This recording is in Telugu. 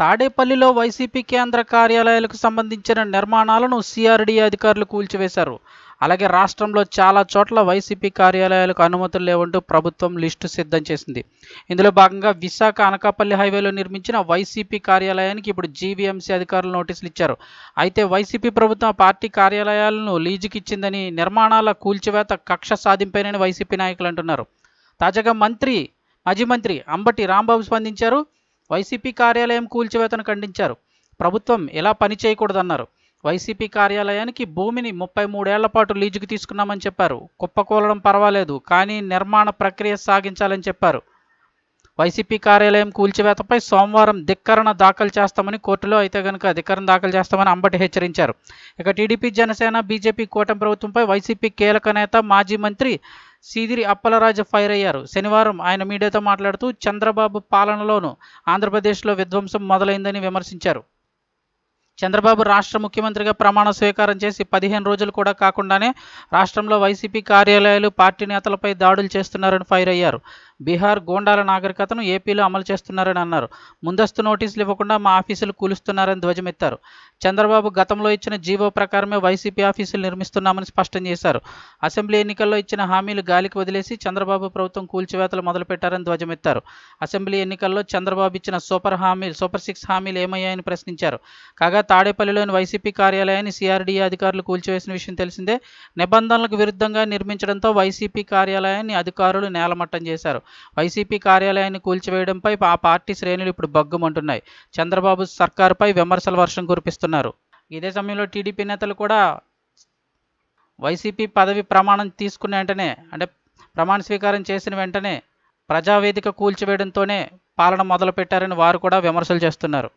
తాడేపల్లిలో వైసీపీ కేంద్ర కార్యాలయాలకు సంబంధించిన నిర్మాణాలను సిఆర్డీఏ అధికారులు కూల్చివేశారు. అలాగే రాష్ట్రంలో చాలా చోట్ల వైసీపీ కార్యాలయాలకు అనుమతులు లేవంటూ ప్రభుత్వం లిస్టు సిద్ధం చేసింది. ఇందులో భాగంగా విశాఖ అనకాపల్లి హైవేలో నిర్మించిన వైసీపీ కార్యాలయానికి ఇప్పుడు జీవీఎంసీ అధికారులు నోటీసులు ఇచ్చారు. అయితే వైసీపీ ప్రభుత్వం పార్టీ కార్యాలయాలను లీజుకి ఇచ్చిందని నిర్మాణాల కూల్చివేత కక్ష సాధింపేనని వైసీపీ నాయకులు అంటున్నారు. తాజాగా మంత్రి మాజీ మంత్రి అంబటి రాంబాబు స్పందించారు. వైసీపీ కార్యాలయం కూల్చివేతను ఖండించారు. ప్రభుత్వం ఎలా పని చేయకూడదన్నారు. వైసీపీ కార్యాలయానికి భూమిని ముప్పై మూడేళ్ళ పాటు లీజుకు తీసుకున్నామని చెప్పారు. కుప్పకూలడం పర్వాలేదు కానీ నిర్మాణ ప్రక్రియ సాగించాలని చెప్పారు. వైసీపీ కార్యాలయం కూల్చివేతపై సోమవారం ధిక్కరణ దాఖలు చేస్తామని కోర్టులో అయితే కనుక ధిక్కరణ దాఖలు చేస్తామని అంబటి హెచ్చరించారు. ఇక టీడీపీ జనసేన బీజేపీ కూటమి ప్రభుత్వంపై వైసీపీ కీలక నేత మాజీ మంత్రి సీదిరి అప్పలరాజు ఫైర్ అయ్యారు. శనివారం ఆయన మీడియాతో మాట్లాడుతూ చంద్రబాబు పాలనలోనూ ఆంధ్రప్రదేశ్లో విధ్వంసం మొదలైందని విమర్శించారు. చంద్రబాబు రాష్ట్ర ముఖ్యమంత్రిగా ప్రమాణ స్వీకారం చేసి పదిహేను రోజులు కూడా కాకుండానే రాష్ట్రంలో వైసీపీ కార్యాలయాలు పార్టీ నేతలపై దాడులు చేస్తున్నారని ఫైర్ అయ్యారు. బీహార్ గోండాల నాగరికతను ఏపీలో అమలు చేస్తున్నారని అన్నారు. ముందస్తు నోటీసులు ఇవ్వకుండా మా ఆఫీసులు కూలుస్తున్నారని ధ్వజమెత్తారు. చంద్రబాబు గతంలో ఇచ్చిన జీవో ప్రకారమే వైసీపీ ఆఫీసులు నిర్మిస్తున్నామని స్పష్టం చేశారు. అసెంబ్లీ ఎన్నికల్లో ఇచ్చిన హామీలు గాలికి వదిలేసి చంద్రబాబు ప్రభుత్వం కూల్చివేతలు మొదలుపెట్టారని ధ్వజమెత్తారు. అసెంబ్లీ ఎన్నికల్లో చంద్రబాబు ఇచ్చిన సూపర్ హామీలు సూపర్ సిక్స్ హామీలు ఏమయ్యాయని ప్రశ్నించారు. కాగా తాడేపల్లిలోని వైసీపీ కార్యాలయాన్ని సిఆర్డీఏ అధికారులు కూల్చివేసిన విషయం తెలిసిందే. నిబంధనలకు విరుద్ధంగా నిర్మించడంతో వైసీపీ కార్యాలయాన్ని అధికారులు నేలమట్టం చేశారు. వైసీపీ కార్యాలయాన్ని కూల్చివేయడంపై ఆ పార్టీ శ్రేణులు ఇప్పుడు బగ్గుమంటున్నాయి. చంద్రబాబు సర్కారుపై విమర్శల వర్షం కురిపిస్తున్నారు. ఇదే సమయంలో టీడీపీ నేతలు కూడా వైసీపీ పదవి ప్రమాణం తీసుకున్న వెంటనే అంటే ప్రమాణ స్వీకారం చేసిన వెంటనే ప్రజావేదిక కూల్చివేయడంతోనే పాలన మొదలుపెట్టారని వారు కూడా విమర్శలు చేస్తున్నారు.